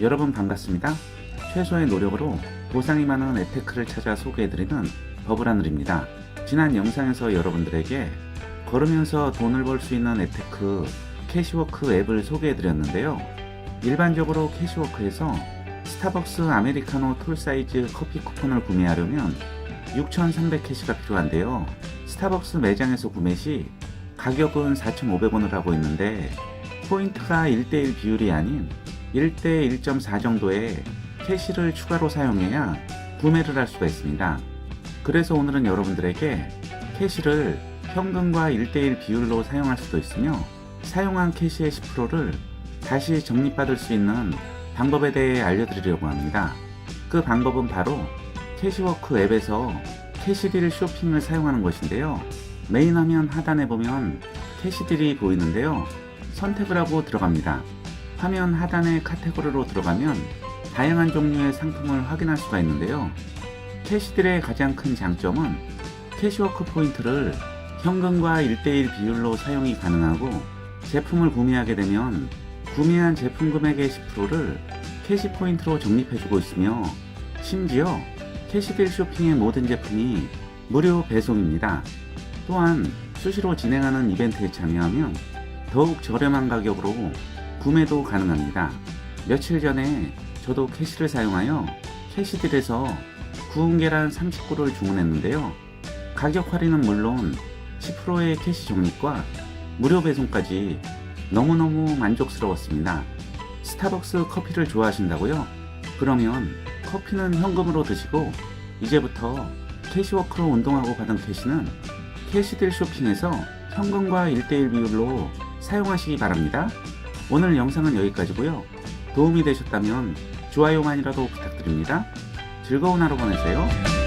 여러분 반갑습니다. 최소의 노력으로 보상이 많은 에테크를 찾아 소개해드리는 버블하늘입니다. 지난 영상에서 여러분들에게 걸으면서 돈을 벌 수 있는 에테크 캐시워크 앱을 소개해드렸는데요. 일반적으로 캐시워크에서 스타벅스 아메리카노 톨 사이즈 커피 쿠폰을 구매하려면 6,300캐시가 필요한데요. 스타벅스 매장에서 구매 시 가격은 4,500원을 하고 있는데 포인트가 1대1 비율이 아닌 1대 1.4 정도의 캐시를 추가로 사용해야 구매를 할 수가 있습니다. 그래서 오늘은 여러분들에게 캐시를 현금과 1대1 비율로 사용할 수도 있으며 사용한 캐시의 10%를 다시 적립받을 수 있는 방법에 대해 알려드리려고 합니다. 그 방법은 바로 캐시워크 앱에서 캐시딜 쇼핑을 사용하는 것인데요. 메인 화면 하단에 보면 캐시딜이 보이는데요. 선택을 하고 들어갑니다. 화면 하단의 카테고리로 들어가면 다양한 종류의 상품을 확인할 수가 있는데요. 캐시딜의 가장 큰 장점은 캐시워크 포인트를 현금과 1대1 비율로 사용이 가능하고 제품을 구매하게 되면 구매한 제품 금액의 10%를 캐시 포인트로 적립해주고 있으며 심지어 캐시딜 쇼핑의 모든 제품이 무료 배송입니다. 또한 수시로 진행하는 이벤트에 참여하면 더욱 저렴한 가격으로 구매도 가능합니다. 며칠 전에 저도 캐시를 사용하여 캐시딜에서 구운 계란 30구를 주문했는데요. 가격 할인은 물론 10%의 캐시 적립과 무료 배송까지 너무너무 만족스러웠습니다. 스타벅스 커피를 좋아하신다고요? 그러면 커피는 현금으로 드시고 이제부터 캐시워크로 운동하고 받은 캐시는 캐시딜 쇼핑에서 현금과 1대1 비율로 사용하시기 바랍니다. 오늘 영상은 여기까지고요. 도움이 되셨다면 좋아요만이라도 부탁드립니다. 즐거운 하루 보내세요.